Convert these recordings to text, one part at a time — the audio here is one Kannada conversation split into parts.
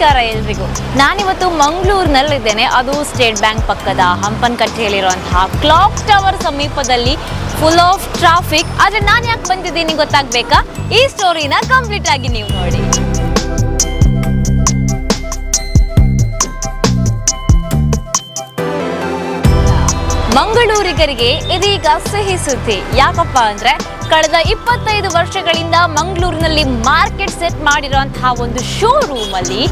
ನಮಸ್ಕಾರ ಎಲ್ರಿಗೂ. ನಾನಿವತ್ತು ಮಂಗಳೂರಿನಲ್ಲಿದ್ದೇನೆ. ಅದು ಸ್ಟೇಟ್ ಬ್ಯಾಂಕ್ ಪಕ್ಕದ ಹಂಪನಕಟ್ಟೆಯಲ್ಲಿರುವಂತಹ ಕ್ಲಾಕ್ ಟವರ್ ಸಮೀಪದಲ್ಲಿ ಫುಲ್ ಆಫ್ ಟ್ರಾಫಿಕ್ ಆದ್ರೆ ನಾನು ಯಾಕೆ ಬಂದಿದ್ದೀನಿ ಗೊತ್ತಾಗ್ಬೇಕಾ? ಈ ಸ್ಟೋರಿನ ಕಂಪ್ಲೀಟ್ ಆಗಿ ನೀವು ನೋಡಿ. ಮಂಗಳೂರಿಗರಿಗೆ ಇದೀಗ ಸಿಹಿ ಸುದ್ದಿ. ಯಾಕಪ್ಪ ಅಂದ್ರೆ ಕಳೆದ ಇಪ್ಪತ್ತೈದು ವರ್ಷಗಳಿಂದ ಮಂಗಳೂರಿನಲ್ಲಿ ಮಾರ್ಕೆಟ್ ಸೆಟ್ ಮಾಡಿರುವಂತಹ ಒಂದು ಶೋರೂಮ್ ಅಲ್ಲಿ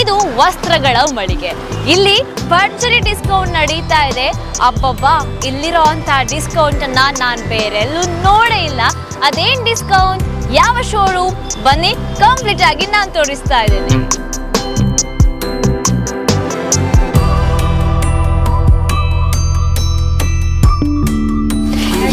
ಇದು ವಸ್ತ್ರಗಳ ಮಳಿಗೆ. ಇಲ್ಲಿ ಭರ್ಜರಿ ಡಿಸ್ಕೌಂಟ್ ನಡೀತಾ ಇದೆ. ಅಬ್ಬಬ್ಬಾ ಇಲ್ಲಿರುವಂತಹ ಡಿಸ್ಕೌಂಟ್ ಅನ್ನ ನಾನು ಬೇರೆಲ್ಲೂ ನೋಡೇ ಇಲ್ಲ. ಅದೇನ್ ಡಿಸ್ಕೌಂಟ್ ಯಾವ ಶೋರೂಮ್ ಬನ್ನಿ ಕಂಪ್ಲೀಟ್ ಆಗಿ ನಾನು ತೋರಿಸ್ತಾ ಇದ್ದೇನೆ.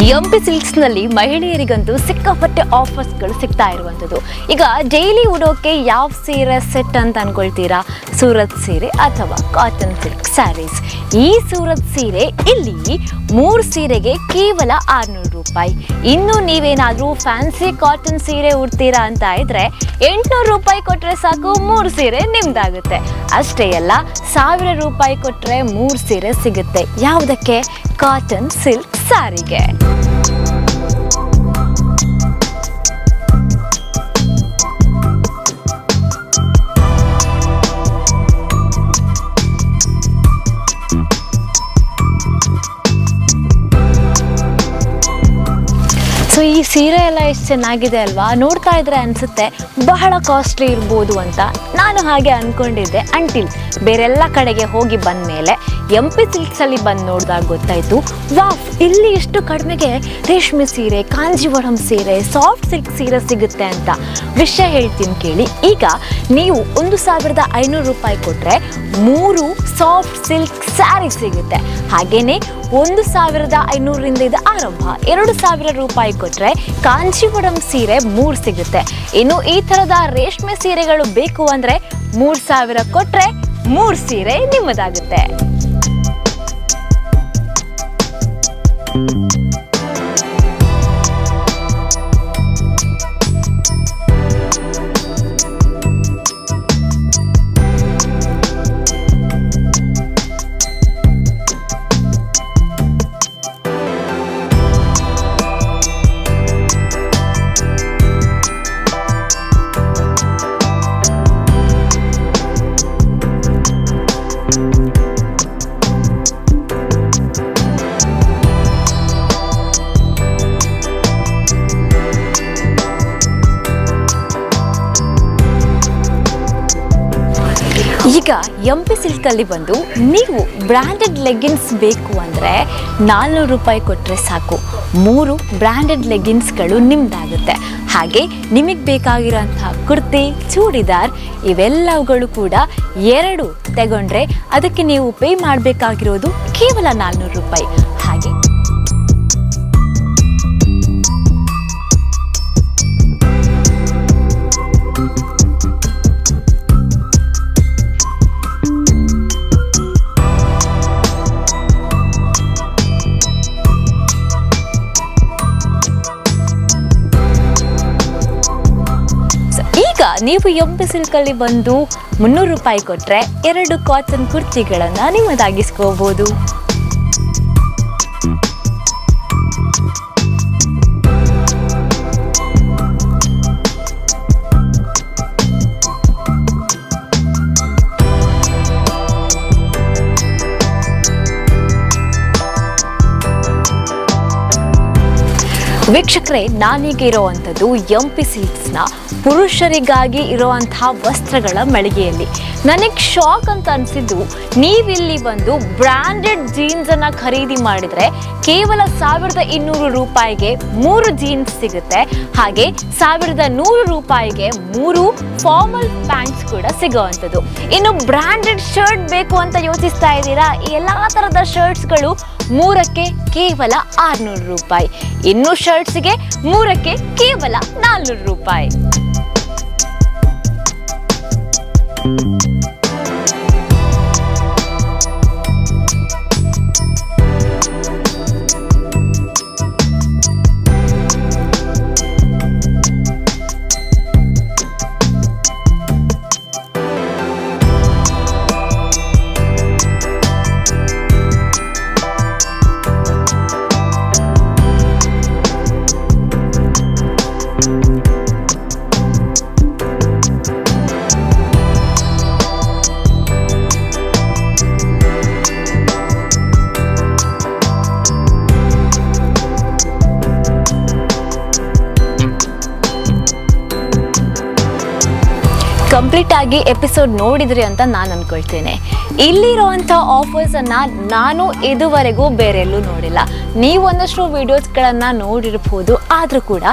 ಎಂಪಿ ಸಿಲ್ಕ್ಸ್ನಲ್ಲಿ ಮಹಿಳೆಯರಿಗಂತೂ ಸಿಕ್ಕಾಪಟ್ಟೆ ಆಫರ್ಸ್ಗಳು ಸಿಗ್ತಾ ಇರುವಂತದ್ದು ಈಗ ಡೈಲಿ ಉಡೋಕೆ ಯಾವ ಸೀರೆ ಸೆಟ್ ಅಂತ ಅನ್ಕೊಳ್ತೀರಾ? ಸೂರತ್ ಸೀರೆ ಅಥವಾ ಕಾಟನ್ ಸಿಲ್ಕ್ ಸ್ಯಾರೀಸ್ ಈ ಸೂರತ್ ಸೀರೆ ಇಲ್ಲಿ ಮೂರು ಸೀರೆಗೆ ಕೇವಲ ಆರ್ನೂರು ರೂಪಾಯಿ. ಇನ್ನು ನೀವೇನಾದರೂ ಫ್ಯಾನ್ಸಿ ಕಾಟನ್ ಸೀರೆ ಉಡ್ತೀರಾ ಅಂತ ಇದ್ರೆ ಎಂಟ್ನೂರು ರೂಪಾಯಿ ಕೊಟ್ರೆ ಸಾಕು, ಮೂರು ಸೀರೆ ನಿಮ್ದಾಗುತ್ತೆ. ಅಷ್ಟೇ ಅಲ್ಲ, ಸಾವಿರ ರೂಪಾಯಿ ಕೊಟ್ರೆ ಮೂರು ಸೀರೆ ಸಿಗುತ್ತೆ. ಯಾವುದಕ್ಕೆ? ಕಾಟನ್ ಸಿಲ್ಕ್ ಸ್ಯಾರಿಗೆ ಸೊ ಈ ಸೀರೆ ಎಲ್ಲ ಎಷ್ಟು ಚೆನ್ನಾಗಿದೆ ಅಲ್ವಾ? ನೋಡ್ತಾ ಇದ್ರೆ ಅನ್ಸುತ್ತೆ, ಬಹಳ ಕಾಸ್ಟ್ಲಿ ಇರ್ಬೋದು ಅಂತ ನಾನು ಹಾಗೆ ಅನ್ಕೊಂಡಿದ್ದೆ ಅಂಟಿಲ್ ಬೇರೆಲ್ಲ ಕಡೆಗೆ ಹೋಗಿ ಬಂದ ಮೇಲೆ ಎಂ ಪಿ ಸಿಲ್ಕ್ಸಲ್ಲಿ ಬಂದು ನೋಡಿದಾಗ ಗೊತ್ತಾಯ್ತು ವಾಫ್ ಇಲ್ಲಿ ಇಷ್ಟು ಕಡಿಮೆಗೆ ರೇಷ್ಮೆ ಸೀರೆ, ಕಾಂಜಿವರಂ ಸೀರೆ ಸಾಫ್ಟ್ ಸಿಲ್ಕ್ ಸೀರೆ ಸಿಗುತ್ತೆ ಅಂತ ವಿಷಯ ಹೇಳ್ತೀನಿ ಕೇಳಿ. ಈಗ ನೀವು ಒಂದು ಸಾವಿರದ ಐನೂರು ರೂಪಾಯಿ ಕೊಟ್ಟರೆ ಮೂರು ಸಾಫ್ಟ್ ಸಿಲ್ಕ್ ಸ್ಯಾರಿ ಸಿಗುತ್ತೆ. ಹಾಗೇನೆ ಒಂದು ಸಾವಿರದ ಐನೂರರಿಂದ ಇದು ಆರಂಭ. ಎರಡು ಸಾವಿರ ರೂಪಾಯಿ ಕೊಟ್ರೆ ಕಾಂಚೀಪುರಂ ಸೀರೆ ಮೂರು ಸಿಗುತ್ತೆ. ಇನ್ನು ಈ ಥರದ ರೇಷ್ಮೆ ಸೀರೆಗಳು ಬೇಕು ಅಂದ್ರೆ ಮೂರು ಸಾವಿರ ಕೊಟ್ರೆ ಮೂರು ಸೀರೆ ನಿಮ್ಮದಾಗುತ್ತೆ. ಈಗ ಎಂ ಪಿ ಸಿಲ್ಕಲ್ಲಿ ಬಂದು ನೀವು ಬ್ರ್ಯಾಂಡೆಡ್ ಲೆಗಿನ್ಸ್ ಬೇಕು ಅಂದರೆ ನಾಲ್ನೂರು ರೂಪಾಯಿ ಕೊಟ್ಟರೆ ಸಾಕು. ಮೂರು ಬ್ರ್ಯಾಂಡೆಡ್ ಲೆಗಿನ್ಸ್ಗಳು ನಿಮ್ಮದಾಗುತ್ತೆ ಹಾಗೆ ನಿಮಗೆ ಬೇಕಾಗಿರೋಂಥ ಕುರ್ತಿ, ಚೂಡಿದಾರ್ ಇವೆಲ್ಲವುಗಳು ಕೂಡ ಎರಡು ತಗೊಂಡ್ರೆ ಅದಕ್ಕೆ ನೀವು ಪೇ ಮಾಡಬೇಕಾಗಿರೋದು ಕೇವಲ ನಾಲ್ನೂರು ರೂಪಾಯಿ. ಹಾಗೆ ನೀವು ಎಂಬೆ ಸಿಲ್ಕಲ್ಲಿ ಬಂದು ಮುನ್ನೂರು ರೂಪಾಯಿ ಕೊಟ್ಟರೆ ಎರಡು ಕಾಟನ್ ಕುರ್ತಿಗಳನ್ನು ನಿಮ್ಮದಾಗಿಸ್ಕೋಬೋದು. ವೀಕ್ಷಕರೇ ನಾನೀಗ ಇರುವಂಥದ್ದು ಎಂ ಪಿ ಸಿಲ್ಕ್ಸ್ನ ಪುರುಷರಿಗಾಗಿ ಇರುವಂತಹ ವಸ್ತ್ರಗಳ ಮಳಿಗೆಯಲ್ಲಿ. ನನಗೆ ಶಾಕ್ ಅಂತ ಅನಿಸಿದ್ದು ನೀವಿಲ್ಲಿ ಬಂದು ಬ್ರ್ಯಾಂಡೆಡ್ ಜೀನ್ಸನ್ನು ಖರೀದಿ ಮಾಡಿದರೆ ಕೇವಲ ಸಾವಿರದ ಇನ್ನೂರು ರೂಪಾಯಿಗೆ ಮೂರು ಜೀನ್ಸ್ ಸಿಗುತ್ತೆ. ಹಾಗೆ ಸಾವಿರದ ನೂರು ರೂಪಾಯಿಗೆ ಮೂರು ಫಾರ್ಮಲ್ ಪ್ಯಾಂಟ್ಸ್ ಕೂಡ ಸಿಗೋವಂಥದ್ದು. ಇನ್ನು ಬ್ರ್ಯಾಂಡೆಡ್ ಶರ್ಟ್ ಬೇಕು ಅಂತ ಯೋಚಿಸ್ತಾ ಇದ್ದೀರಾ? ಎಲ್ಲ ಥರದ ಶರ್ಟ್ಸ್ಗಳು ಮೂರಕ್ಕೆ ಕೇವಲ ಆರುನೂರು ರೂಪಾಯಿ. ಇನ್ನು ಶರ್ಟ್ಸ್ಗೆ ಮೂರಕ್ಕೆ ಕೇವಲ ನಾಲ್ನೂರು ರೂಪಾಯಿ. ಕಂಪ್ಲೀಟ್ ಆಗಿ ಎಪಿಸೋಡ್ ನೋಡಿದ್ರಿ ಅಂತ ನಾನು ಅನ್ಕೊಳ್ತೇನೆ. ಇಲ್ಲಿರುವಂಥ ಆಫರ್ಸ್ ಅನ್ನ ನಾನು ಇದುವರೆಗೂ ಬೇರೆಲ್ಲೂ ನೋಡಿಲ್ಲ. ನೀವು ಒಂದಷ್ಟು ವಿಡಿಯೋಸ್ಗಳನ್ನ ನೋಡಿರ್ಬೋದು, ಆದರೂ ಕೂಡ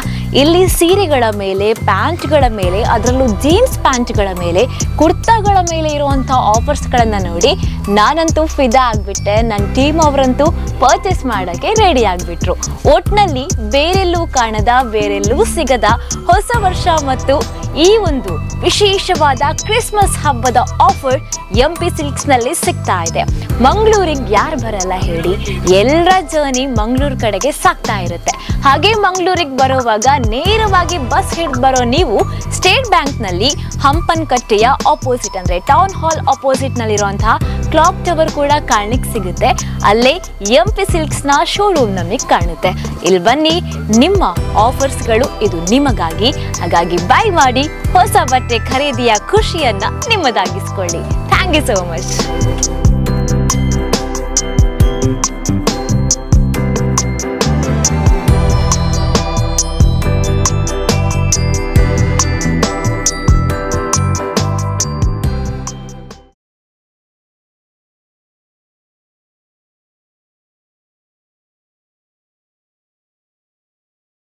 ಇಲ್ಲಿ ಸೀರೆಗಳ ಮೇಲೆ, ಪ್ಯಾಂಟ್ಗಳ ಮೇಲೆ, ಅದರಲ್ಲೂ ಜೀನ್ಸ್ ಪ್ಯಾಂಟ್ಗಳ ಮೇಲೆ, ಕುರ್ತಾಗಳ ಮೇಲೆ ಇರುವಂಥ ಆಫರ್ಸ್ಗಳನ್ನು ನೋಡಿ ನಾನಂತೂ ಫಿದಾ ಆಗಿಬಿಟ್ಟೆ. ನನ್ನ ಟೀಮ್ ಅವರಂತೂ ಪರ್ಚೇಸ್ ಮಾಡೋಕ್ಕೆ ರೆಡಿ ಆಗಿಬಿಟ್ರು. ಒಟ್ನಲ್ಲಿ ಬೇರೆಲ್ಲೂ ಕಾಣದ, ಬೇರೆಲ್ಲೂ ಸಿಗದ ಹೊಸ ವರ್ಷ ಮತ್ತು ಈ ಒಂದು ವಿಶೇಷವಾದ ಕ್ರಿಸ್ಮಸ್ ಹಬ್ಬದ ಆಫರ್ ಎಂ ಪಿ ಸಿಲ್ಕ್ಸ್ನಲ್ಲಿ ಸಿಗ್ತಾ ಇದೆ. ಮಂಗಳೂರಿಗೆ ಯಾರು ಬರಲ್ಲ ಹೇಳಿ, ಎಲ್ಲರ ಜರ್ನಿ ಮಂಗಳೂರು ಕಡೆಗೆ ಸಾಕ್ತಾ ಇರುತ್ತೆ. ಹಾಗೆ ಮಂಗಳೂರಿಗೆ ಬರುವಾಗ ನೇರವಾಗಿ ಬಸ್ ಹಿಡಿದು ಬರೋ ನೀವು ಸ್ಟೇಟ್ ಬ್ಯಾಂಕ್ನಲ್ಲಿ ಹಂಪನಕಟ್ಟೆಯ ಆಪೋಸಿಟ್ ಅಂದರೆ ಟೌನ್ ಹಾಲ್ ಆಪೋಸಿಟ್ನಲ್ಲಿರುವಂತಹ ಕ್ಲಾಕ್ ಟವರ್ ಕೂಡ ಕಾಣಲಿಕ್ಕೆ ಸಿಗುತ್ತೆ. ಅಲ್ಲೇ ಎಂ ಪಿ ಸಿಲ್ಕ್ಸ್ನ ಶೋರೂಮ್ ನಮಗೆ ಕಾಣುತ್ತೆ. ಇಲ್ಲಿ ಬನ್ನಿ, ನಿಮ್ಮ ಆಫರ್ಸ್ಗಳು ಇದು ನಿಮಗಾಗಿ. ಹಾಗಾಗಿ ಬೈ ಮಾಡಿ, ಹೊಸ ಬಟ್ಟೆ ಖರೀದಿಯ ಖುಷಿಯನ್ನ ನಿಮ್ಮದಾಗಿಸ್ಕೊಳ್ಳಿ. Thank you so much